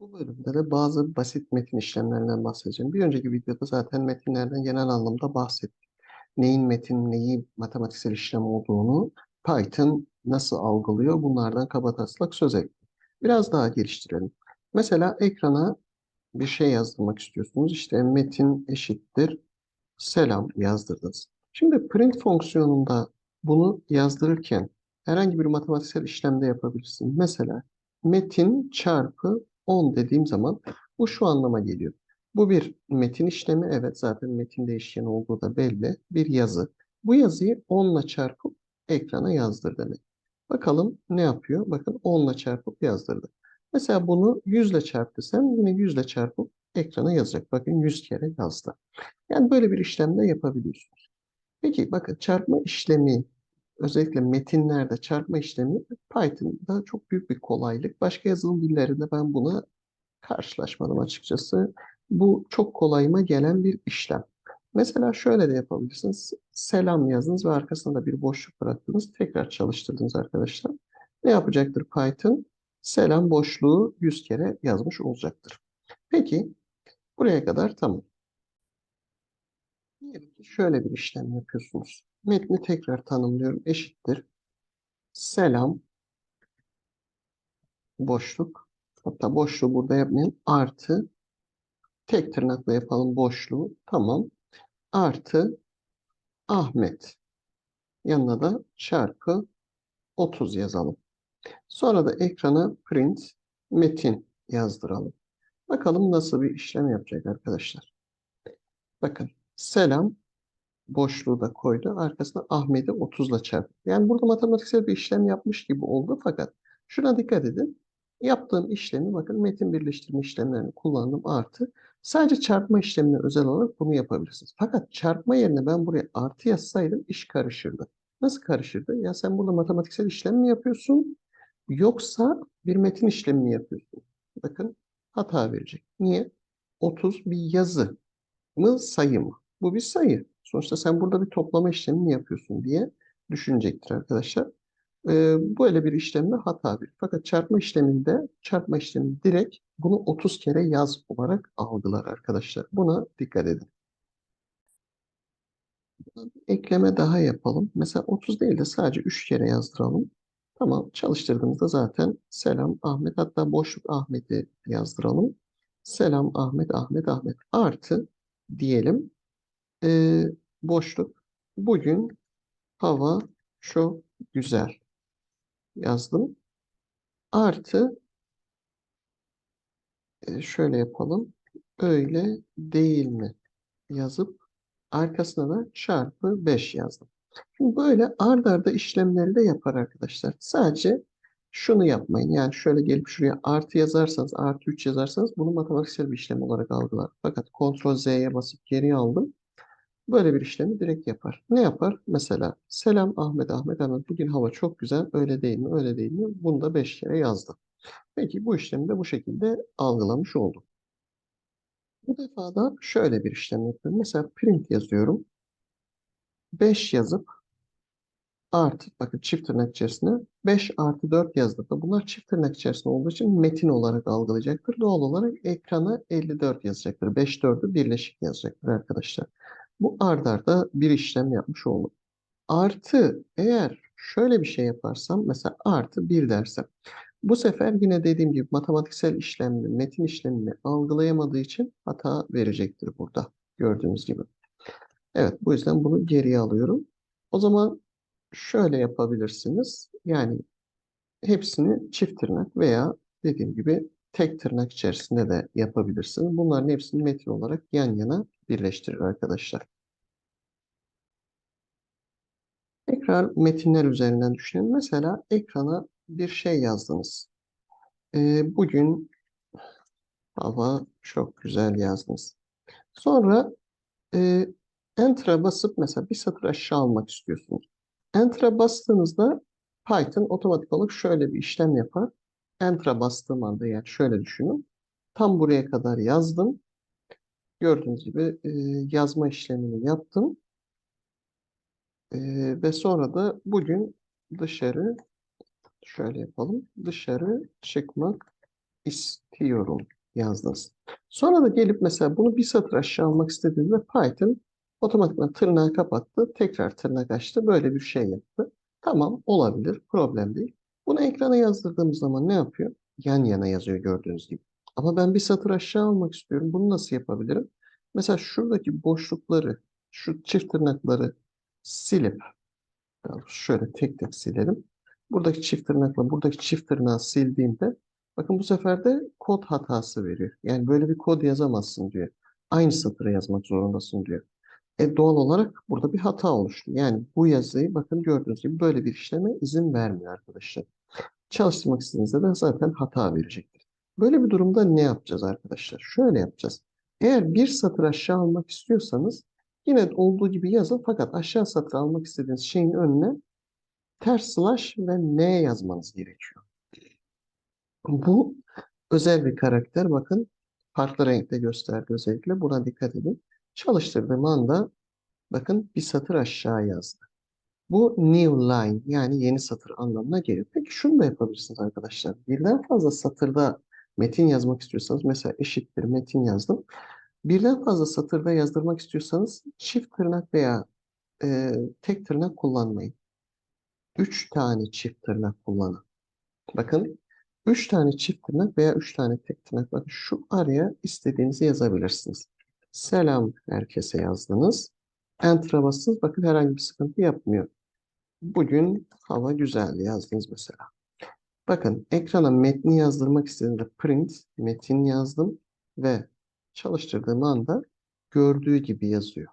Bu bölümde de bazı basit metin işlemlerinden bahsedeceğim. Bir önceki videoda zaten metinlerden genel anlamda bahsettik. Neyin metin, neyi matematiksel işlem olduğunu Python nasıl algılıyor bunlardan kabataslak söz ettim. Biraz daha geliştirelim. Mesela ekrana bir şey yazdırmak istiyorsunuz. İşte metin eşittir selam yazdırdınız. Şimdi print fonksiyonunda bunu yazdırırken herhangi bir matematiksel işlemde yapabilirsin. Mesela metin çarpı 10 dediğim zaman bu şu anlama geliyor. Bu bir metin işlemi. Evet zaten metin değişkeni olduğu da belli. Bir yazı. Bu yazıyı 10 ile çarpıp ekrana yazdır demek. Bakalım ne yapıyor? Bakın 10 ile çarpıp yazdırdı. Mesela bunu 100 ile çarp desem yine 100 ile çarpıp ekrana yazacak. Bakın 100 kere yazdı. Yani böyle bir işlem de yapabiliyorsunuz. Peki bakın çarpma işlemi özellikle metinlerde çarpma işlemi Python'da çok büyük bir kolaylık. Başka yazılım dillerinde ben buna karşılaşmadım açıkçası. Bu çok kolayıma gelen bir işlem. Mesela şöyle de yapabilirsiniz. Selam yazdınız ve arkasında da bir boşluk bıraktınız. Tekrar çalıştırdınız arkadaşlar. Ne yapacaktır Python? Selam boşluğu 100 kere yazmış olacaktır. Peki buraya kadar tamam. Şöyle bir işlem yapıyorsunuz. Metni tekrar tanımlıyorum. Eşittir. Selam boşluk. Hatta boşluğu burada yapmayalım. Artı tek tırnakla yapalım boşluğu. Tamam. Artı Ahmet. Yanına da çarpı 30 yazalım. Sonra da ekrana print metin yazdıralım. Bakalım nasıl bir işlem yapacak arkadaşlar. Bakın selam boşluğu da koydu. Arkasına Ahmet'i 30 ile çarptı. Yani burada matematiksel bir işlem yapmış gibi oldu fakat şuna dikkat edin. Yaptığım işlemi bakın metin birleştirme işlemlerini kullandım artı. Sadece çarpma işlemine özel olarak bunu yapabilirsiniz. Fakat çarpma yerine ben buraya artı yazsaydım iş karışırdı. Nasıl karışırdı? Ya sen burada matematiksel işlem mi yapıyorsun? Yoksa bir metin işlemi mi yapıyorsun? Bakın hata verecek. Niye? 30 bir yazı mı sayı mı? Bu bir sayı. Sonuçta sen burada bir toplama işlemi mi yapıyorsun diye düşünecektir arkadaşlar. Ee, böyle bir işlemde hata verir. Fakat çarpma işleminde çarpma işlemi direkt bunu 30 kere yaz olarak algılar arkadaşlar. Buna dikkat edin. Ekleme daha yapalım. Mesela 30 değil de sadece 3 kere yazdıralım. Tamam çalıştırdığımızda zaten selam Ahmet hatta boşluk Ahmet'i yazdıralım. Selam Ahmet Ahmet Ahmet artı diyelim e, boşluk bugün hava çok güzel yazdım. Artı e, şöyle yapalım. Öyle değil mi? Yazıp arkasına da çarpı 5 yazdım. Şimdi böyle ard arda işlemleri de yapar arkadaşlar. Sadece şunu yapmayın. Yani şöyle gelip şuraya artı yazarsanız, artı 3 yazarsanız bunu matematiksel bir işlem olarak algılar. Fakat Ctrl Z'ye basıp geriye aldım. Böyle bir işlemi direkt yapar. Ne yapar? Mesela selam Ahmet Ahmet Ahmet bugün hava çok güzel öyle değil mi öyle değil mi? Bunu da 5 kere yazdı. Peki bu işlemi de bu şekilde algılamış oldum. Bu defa da şöyle bir işlem yapıyorum. Mesela print yazıyorum. 5 yazıp artı bakın çift tırnak içerisine 5 artı 4 yazdığında bunlar çift tırnak içerisinde olduğu için metin olarak algılayacaktır. Doğal olarak ekrana 54 yazacaktır. 5 4'ü birleşik yazacaktır arkadaşlar. Bu ard arda bir işlem yapmış oldum. Artı eğer şöyle bir şey yaparsam mesela artı 1 dersem bu sefer yine dediğim gibi matematiksel işlemini, metin işlemini algılayamadığı için hata verecektir burada gördüğünüz gibi. Evet bu yüzden bunu geriye alıyorum. O zaman şöyle yapabilirsiniz. Yani hepsini çift tırnak veya dediğim gibi tek tırnak içerisinde de yapabilirsiniz. Bunların hepsini metin olarak yan yana birleştirir arkadaşlar. Tekrar metinler üzerinden düşünelim. Mesela ekrana bir şey yazdınız. Ee, bugün hava çok güzel yazdınız. Sonra e, Enter'a basıp mesela bir satır aşağı almak istiyorsunuz. Enter'a bastığınızda Python otomatik olarak şöyle bir işlem yapar. Enter'a bastığım anda yani şöyle düşünün. Tam buraya kadar yazdım. Gördüğünüz gibi e, yazma işlemini yaptım. E, ve sonra da bugün dışarı şöyle yapalım. Dışarı çıkmak istiyorum yazdınız. Sonra da gelip mesela bunu bir satır aşağı almak istediğinizde Python otomatikman tırnağı kapattı. Tekrar tırnak açtı. Böyle bir şey yaptı. Tamam olabilir. Problem değil. Bunu ekrana yazdırdığımız zaman ne yapıyor? Yan yana yazıyor gördüğünüz gibi. Ama ben bir satır aşağı almak istiyorum. Bunu nasıl yapabilirim? Mesela şuradaki boşlukları, şu çift tırnakları silip şöyle tek tek silelim. Buradaki çift tırnakla buradaki çift tırnağı sildiğimde bakın bu sefer de kod hatası veriyor. Yani böyle bir kod yazamazsın diyor. Aynı satırı yazmak zorundasın diyor. E doğal olarak burada bir hata oluştu. Yani bu yazıyı bakın gördüğünüz gibi böyle bir işleme izin vermiyor arkadaşlar. Çalıştırmak istediğinizde de zaten hata verecektir. Böyle bir durumda ne yapacağız arkadaşlar? Şöyle yapacağız. Eğer bir satır aşağı almak istiyorsanız yine olduğu gibi yazın fakat aşağı satır almak istediğiniz şeyin önüne ters slash ve n yazmanız gerekiyor. Bu özel bir karakter. Bakın farklı renkte gösterdi özellikle. Buna dikkat edin. Çalıştırdığım anda bakın bir satır aşağı yazdı. Bu new line yani yeni satır anlamına geliyor. Peki şunu da yapabilirsiniz arkadaşlar. Birden fazla satırda metin yazmak istiyorsanız mesela eşittir metin yazdım. Birden fazla satırda yazdırmak istiyorsanız çift tırnak veya e, tek tırnak kullanmayın. Üç tane çift tırnak kullanın. Bakın üç tane çift tırnak veya üç tane tek tırnak. Bakın şu araya istediğinizi yazabilirsiniz. Selam herkese yazdınız. Enter'a bastınız. Bakın herhangi bir sıkıntı yapmıyor. Bugün hava güzeldi yazdınız mesela. Bakın ekrana metni yazdırmak istediğimde print metin yazdım ve çalıştırdığım anda gördüğü gibi yazıyor.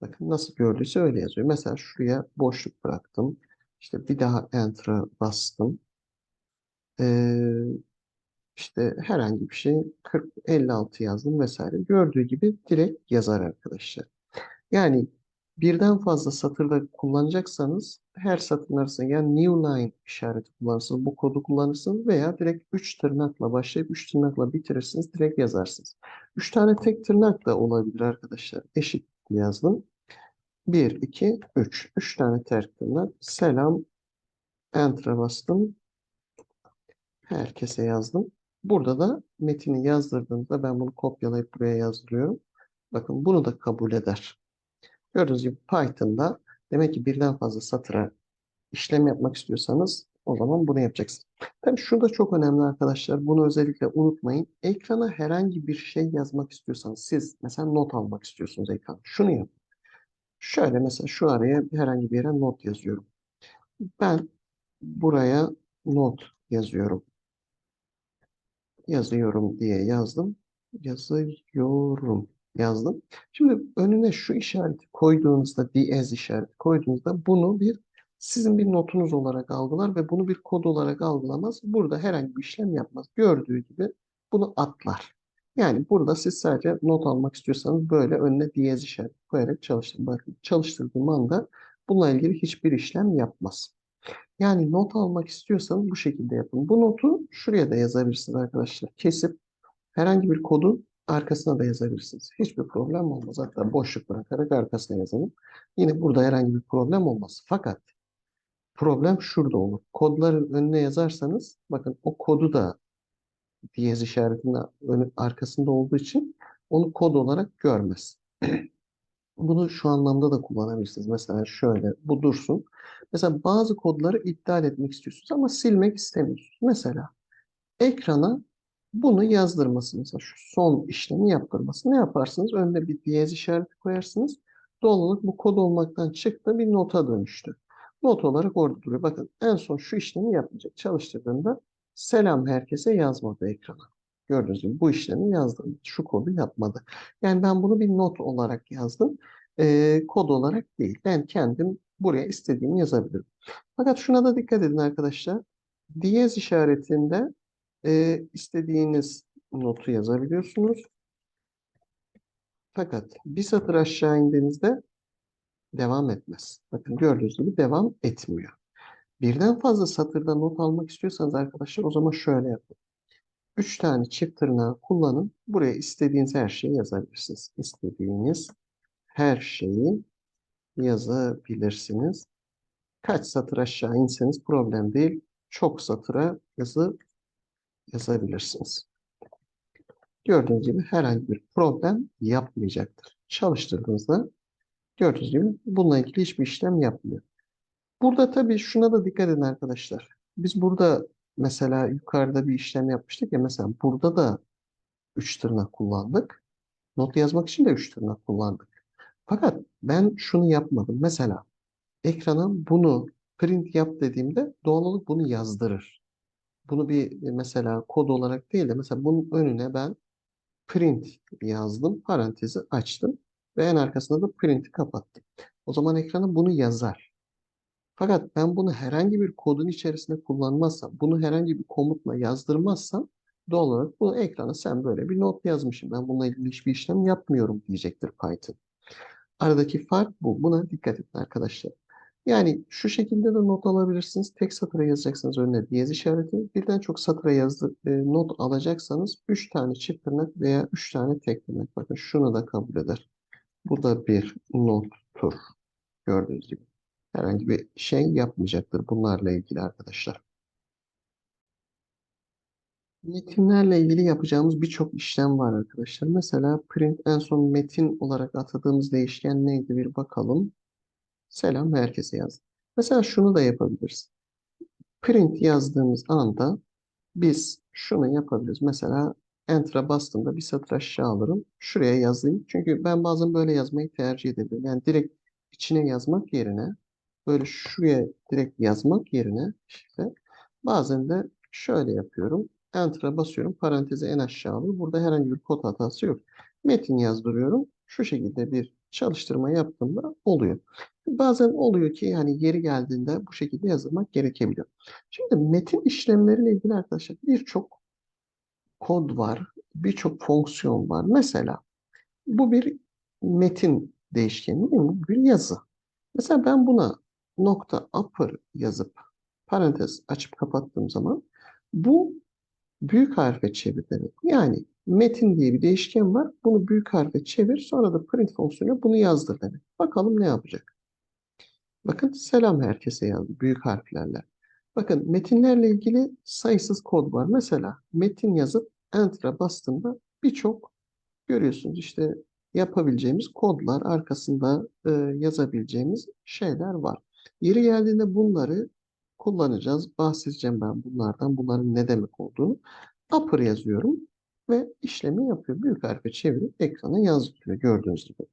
Bakın nasıl gördüyse öyle yazıyor. Mesela şuraya boşluk bıraktım. İşte bir daha Enter'a bastım. Ee, işte herhangi bir şey 40, 56 yazdım vesaire. Gördüğü gibi direkt yazar arkadaşlar. Yani birden fazla satırda kullanacaksanız her satırın arasında yani new line işareti kullanırsınız. Bu kodu kullanırsınız veya direkt 3 tırnakla başlayıp 3 tırnakla bitirirsiniz. Direkt yazarsınız. 3 tane tek tırnak da olabilir arkadaşlar. Eşit yazdım. 1, 2, 3. 3 tane tek tırnak. Selam. Enter'a bastım. Herkese yazdım. Burada da metini yazdırdığımda ben bunu kopyalayıp buraya yazdırıyorum. Bakın bunu da kabul eder. Gördüğünüz gibi Python'da demek ki birden fazla satıra işlem yapmak istiyorsanız o zaman bunu yapacaksınız. Tabii şu çok önemli arkadaşlar. Bunu özellikle unutmayın. Ekrana herhangi bir şey yazmak istiyorsanız siz mesela not almak istiyorsunuz ekrana. Şunu yapın. Şöyle mesela şu araya herhangi bir yere not yazıyorum. Ben buraya not yazıyorum. Yazıyorum diye yazdım. Yazıyorum yazdım. Şimdi önüne şu işareti koyduğunuzda, ds işareti koyduğunuzda bunu bir sizin bir notunuz olarak algılar ve bunu bir kod olarak algılamaz. Burada herhangi bir işlem yapmaz. Gördüğü gibi bunu atlar. Yani burada siz sadece not almak istiyorsanız böyle önüne diyez işareti koyarak çalıştırın. Bakın çalıştırdığım anda bununla ilgili hiçbir işlem yapmaz. Yani not almak istiyorsanız bu şekilde yapın. Bu notu şuraya da yazabilirsiniz arkadaşlar. Kesip herhangi bir kodu arkasına da yazabilirsiniz. Hiçbir problem olmaz. Hatta boşluk bırakarak arkasına yazalım. Yine burada herhangi bir problem olmaz. Fakat problem şurada olur. Kodların önüne yazarsanız bakın o kodu da diyez işaretinin arkasında olduğu için onu kod olarak görmez. Bunu şu anlamda da kullanabilirsiniz. Mesela şöyle bu dursun. Mesela bazı kodları iptal etmek istiyorsunuz ama silmek istemiyorsunuz. Mesela ekrana bunu yazdırması mesela şu son işlemi yaptırması. Ne yaparsınız? Önüne bir diyez işareti koyarsınız. Doğal olarak bu kod olmaktan çıktı bir nota dönüştü. Not olarak orada duruyor. Bakın en son şu işlemi yapmayacak. Çalıştırdığında selam herkese yazmadı ekrana. Gördüğünüz gibi bu işlemi yazdım. Şu kodu yapmadı. Yani ben bunu bir not olarak yazdım. Ee, kod olarak değil. Ben kendim buraya istediğimi yazabilirim. Fakat şuna da dikkat edin arkadaşlar. Diyez işaretinde e, istediğiniz notu yazabiliyorsunuz. Fakat bir satır aşağı indiğinizde devam etmez. Bakın gördüğünüz gibi devam etmiyor. Birden fazla satırda not almak istiyorsanız arkadaşlar o zaman şöyle yapın. Üç tane çift tırnağı kullanın. Buraya istediğiniz her şeyi yazabilirsiniz. İstediğiniz her şeyi yazabilirsiniz. Kaç satır aşağı inseniz problem değil. Çok satıra yazı yazabilirsiniz. Gördüğünüz gibi herhangi bir problem yapmayacaktır. Çalıştırdığınızda gördüğünüz gibi bununla ilgili hiçbir işlem yapmıyor. Burada tabii şuna da dikkat edin arkadaşlar. Biz burada mesela yukarıda bir işlem yapmıştık ya mesela burada da 3 tırnak kullandık. Not yazmak için de 3 tırnak kullandık. Fakat ben şunu yapmadım. Mesela ekrana bunu print yap dediğimde doğal olarak bunu yazdırır. Bunu bir mesela kod olarak değil de mesela bunun önüne ben print yazdım. Parantezi açtım. Ve en arkasında da print'i kapattım. O zaman ekrana bunu yazar. Fakat ben bunu herhangi bir kodun içerisinde kullanmazsam, bunu herhangi bir komutla yazdırmazsam doğal olarak bu ekrana sen böyle bir not yazmışsın. Ben bununla ilgili hiçbir işlem yapmıyorum diyecektir Python. Aradaki fark bu. Buna dikkat edin arkadaşlar. Yani şu şekilde de not alabilirsiniz. Tek satıra yazacaksınız önüne diyez işareti. Birden çok satıra yazdı, e, not alacaksanız 3 tane çift tırnak veya 3 tane tek tırnak. Bakın şunu da kabul eder. Bu da bir nottur. Gördüğünüz gibi. Herhangi bir şey yapmayacaktır bunlarla ilgili arkadaşlar. Metinlerle ilgili yapacağımız birçok işlem var arkadaşlar. Mesela print en son metin olarak atadığımız değişken neydi bir bakalım. Selam herkese yaz. Mesela şunu da yapabiliriz. Print yazdığımız anda biz şunu yapabiliriz. Mesela Enter'a bastığımda bir satır aşağı alırım. Şuraya yazayım. Çünkü ben bazen böyle yazmayı tercih ederim. Yani direkt içine yazmak yerine böyle şuraya direkt yazmak yerine işte bazen de şöyle yapıyorum. Enter'a basıyorum. Parantezi en aşağı alıyorum. Burada herhangi bir kod hatası yok. Metin yazdırıyorum. Şu şekilde bir çalıştırma yaptığımda oluyor. Bazen oluyor ki yani yeri geldiğinde bu şekilde yazılmak gerekebiliyor. Şimdi metin işlemleriyle ilgili arkadaşlar birçok kod var, birçok fonksiyon var. Mesela bu bir metin değişkeni değil mi? Bu bir yazı. Mesela ben buna nokta upper yazıp parantez açıp kapattığım zaman bu büyük harfe çevir demek. Yani metin diye bir değişken var. Bunu büyük harfe çevir. Sonra da print fonksiyonu bunu yazdır demek. Bakalım ne yapacak. Bakın selam herkese yazdı büyük harflerle. Bakın metinlerle ilgili sayısız kod var. Mesela metin yazıp Enter'a bastığımda birçok görüyorsunuz işte yapabileceğimiz kodlar arkasında e, yazabileceğimiz şeyler var. Yeri geldiğinde bunları kullanacağız. Bahsedeceğim ben bunlardan. Bunların ne demek olduğunu. Upper yazıyorum ve işlemi yapıyor. Büyük harfe çevirip ekrana yazdırıyor gördüğünüz gibi.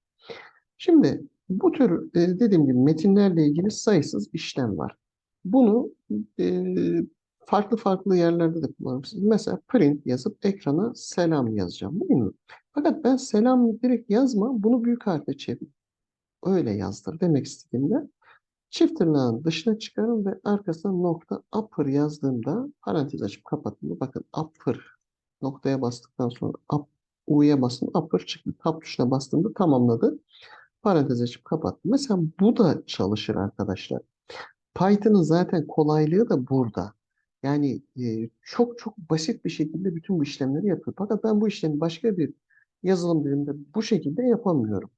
Şimdi bu tür e, dediğim gibi metinlerle ilgili sayısız işlem var. Bunu e, farklı farklı yerlerde de kullanabilirsiniz. Mesela print yazıp ekrana selam yazacağım değil mi? Fakat ben selam direkt yazma, bunu büyük harfe çevir. Öyle yazdır demek istediğimde çift tırnağın dışına çıkarım ve arkasına nokta upper yazdığımda parantez açıp kapattığımda bakın upper noktaya bastıktan sonra U'ya bastım upper çıktı. Tab tuşuna bastığımda tamamladı. Parantez açıp kapattım. Mesela bu da çalışır arkadaşlar. Python'ın zaten kolaylığı da burada. Yani e, çok çok basit bir şekilde bütün bu işlemleri yapıyor. Fakat ben bu işlemi başka bir yazılım dilinde bu şekilde yapamıyorum.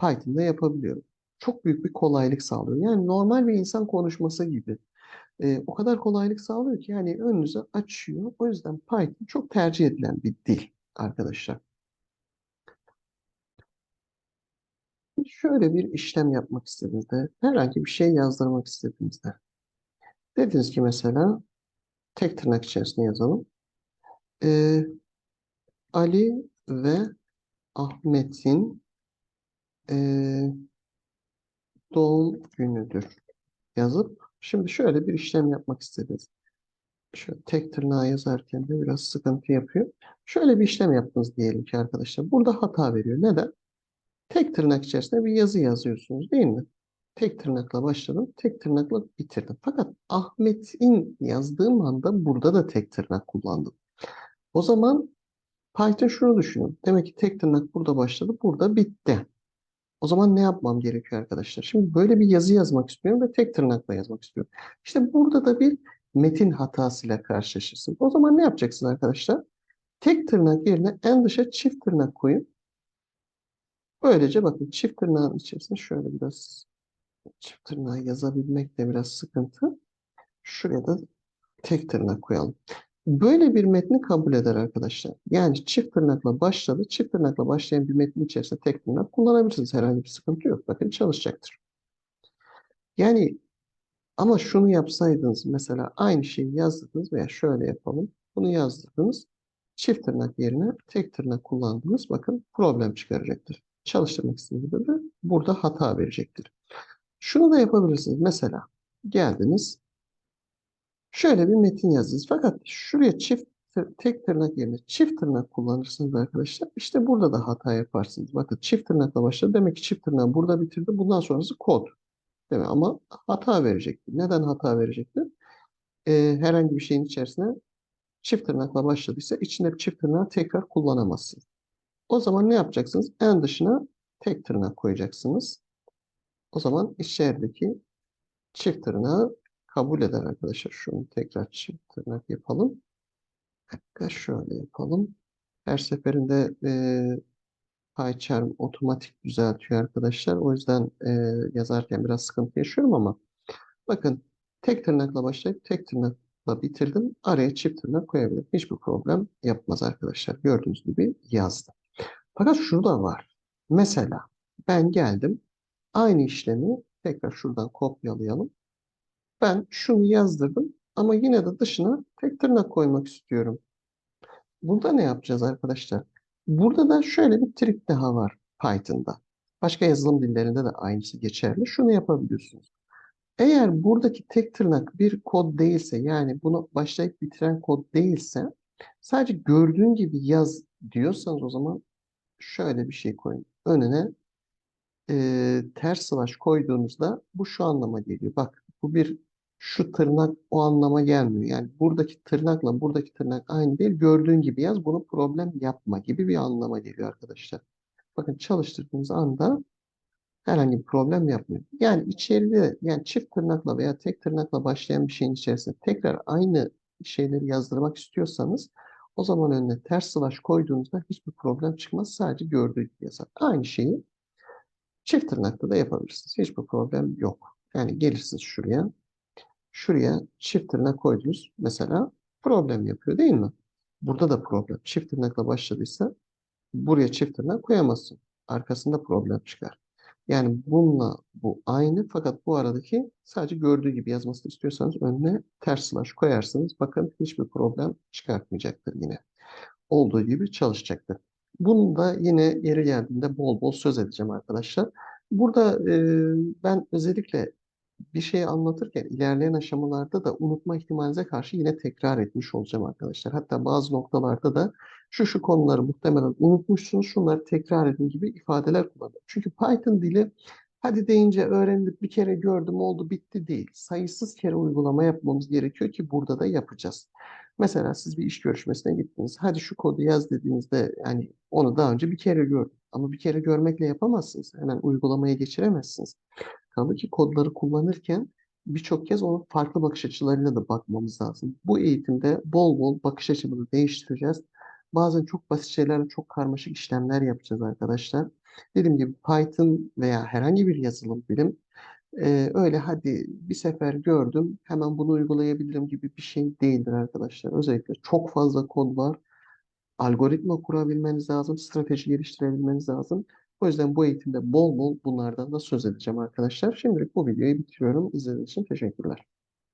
Python'da yapabiliyorum. Çok büyük bir kolaylık sağlıyor. Yani normal bir insan konuşması gibi. E, o kadar kolaylık sağlıyor ki yani önünüze açıyor. O yüzden Python çok tercih edilen bir dil arkadaşlar. Şöyle bir işlem yapmak istediğinizde, herhangi bir şey yazdırmak istediğinizde, dediniz ki mesela tek tırnak içerisinde yazalım. Ee, Ali ve Ahmet'in e, doğum günüdür yazıp şimdi şöyle bir işlem yapmak istediniz. Şöyle tek tırnağı yazarken de biraz sıkıntı yapıyor. Şöyle bir işlem yaptınız diyelim ki arkadaşlar. Burada hata veriyor. Neden? Tek tırnak içerisinde bir yazı yazıyorsunuz değil mi? Tek tırnakla başladım, tek tırnakla bitirdim. Fakat Ahmet'in yazdığım anda burada da tek tırnak kullandım. O zaman Python şunu düşünün. Demek ki tek tırnak burada başladı, burada bitti. O zaman ne yapmam gerekiyor arkadaşlar? Şimdi böyle bir yazı yazmak istiyorum ve tek tırnakla yazmak istiyorum. İşte burada da bir metin hatasıyla karşılaşırsın. O zaman ne yapacaksın arkadaşlar? Tek tırnak yerine en dışa çift tırnak koyun. Böylece bakın çift tırnağın içerisinde şöyle biraz çift tırnağı yazabilmek de biraz sıkıntı. Şuraya da tek tırnak koyalım. Böyle bir metni kabul eder arkadaşlar. Yani çift tırnakla başladı. Çift tırnakla başlayan bir metnin içerisinde tek tırnak kullanabilirsiniz. Herhangi bir sıkıntı yok. Bakın çalışacaktır. Yani ama şunu yapsaydınız mesela aynı şeyi yazdırdınız veya şöyle yapalım. Bunu yazdırdınız. Çift tırnak yerine tek tırnak kullandınız. Bakın problem çıkaracaktır. Çalıştırmak istediğinizde de burada hata verecektir. Şunu da yapabilirsiniz. Mesela geldiniz. Şöyle bir metin yazdınız. Fakat şuraya çift tek tırnak yerine çift tırnak kullanırsınız arkadaşlar. İşte burada da hata yaparsınız. Bakın çift tırnakla başladı. Demek ki çift tırnağı burada bitirdi. Bundan sonrası kod. Değil mi? Ama hata verecektir. Neden hata verecektir? Ee, herhangi bir şeyin içerisine çift tırnakla başladıysa içinde çift tırnağı tekrar kullanamazsınız. O zaman ne yapacaksınız? En dışına tek tırnak koyacaksınız. O zaman içerideki çift tırnağı kabul eder arkadaşlar. Şunu tekrar çift tırnak yapalım. Dakika şöyle yapalım. Her seferinde e, PyCharm otomatik düzeltiyor arkadaşlar. O yüzden e, yazarken biraz sıkıntı yaşıyorum ama bakın tek tırnakla başlayıp tek tırnakla bitirdim. Araya çift tırnak koyabilirim. Hiçbir problem yapmaz arkadaşlar. Gördüğünüz gibi yazdım. Fakat şu da var. Mesela ben geldim. Aynı işlemi tekrar şuradan kopyalayalım. Ben şunu yazdırdım ama yine de dışına tek tırnak koymak istiyorum. Burada ne yapacağız arkadaşlar? Burada da şöyle bir trik daha var Python'da. Başka yazılım dillerinde de aynısı geçerli. Şunu yapabiliyorsunuz. Eğer buradaki tek tırnak bir kod değilse yani bunu başlayıp bitiren kod değilse sadece gördüğün gibi yaz diyorsanız o zaman şöyle bir şey koyun. Önüne e, ters slash koyduğunuzda bu şu anlama geliyor. Bak bu bir şu tırnak o anlama gelmiyor. Yani buradaki tırnakla buradaki tırnak aynı değil. Gördüğün gibi yaz. Bunu problem yapma gibi bir anlama geliyor arkadaşlar. Bakın çalıştırdığınız anda herhangi bir problem yapmıyor. Yani içeride yani çift tırnakla veya tek tırnakla başlayan bir şeyin içerisinde tekrar aynı şeyleri yazdırmak istiyorsanız o zaman önüne ters slash koyduğunuzda hiçbir problem çıkmaz. Sadece gördüğü gibi yazar. Aynı şeyi çift tırnakla da yapabilirsiniz. Hiçbir problem yok. Yani gelirsiniz şuraya. Şuraya çift tırnak koydunuz. Mesela problem yapıyor değil mi? Burada da problem. Çift tırnakla başladıysa buraya çift tırnak koyamazsın. Arkasında problem çıkar. Yani bununla bu aynı fakat bu aradaki sadece gördüğü gibi yazmasını istiyorsanız önüne ters slash koyarsınız. Bakın hiçbir problem çıkartmayacaktır yine. Olduğu gibi çalışacaktır. Bunu da yine yeri geldiğinde bol bol söz edeceğim arkadaşlar. Burada e, ben özellikle bir şeyi anlatırken ilerleyen aşamalarda da unutma ihtimalinize karşı yine tekrar etmiş olacağım arkadaşlar. Hatta bazı noktalarda da şu şu konuları muhtemelen unutmuşsunuz, şunları tekrar edin gibi ifadeler kullanıyorum. Çünkü Python dili hadi deyince öğrendik, bir kere gördüm, oldu, bitti değil. Sayısız kere uygulama yapmamız gerekiyor ki burada da yapacağız. Mesela siz bir iş görüşmesine gittiniz. Hadi şu kodu yaz dediğinizde yani onu daha önce bir kere gördüm. Ama bir kere görmekle yapamazsınız. Hemen uygulamaya geçiremezsiniz. Kaldı ki kodları kullanırken birçok kez onun farklı bakış açılarıyla da bakmamız lazım. Bu eğitimde bol bol bakış açımızı değiştireceğiz. Bazen çok basit şeylerle çok karmaşık işlemler yapacağız arkadaşlar. Dediğim gibi Python veya herhangi bir yazılım bilim e, öyle hadi bir sefer gördüm hemen bunu uygulayabilirim gibi bir şey değildir arkadaşlar. Özellikle çok fazla kod var. Algoritma kurabilmeniz lazım, strateji geliştirebilmeniz lazım. O yüzden bu eğitimde bol bol bunlardan da söz edeceğim arkadaşlar. Şimdilik bu videoyu bitiriyorum. İzlediğiniz için teşekkürler.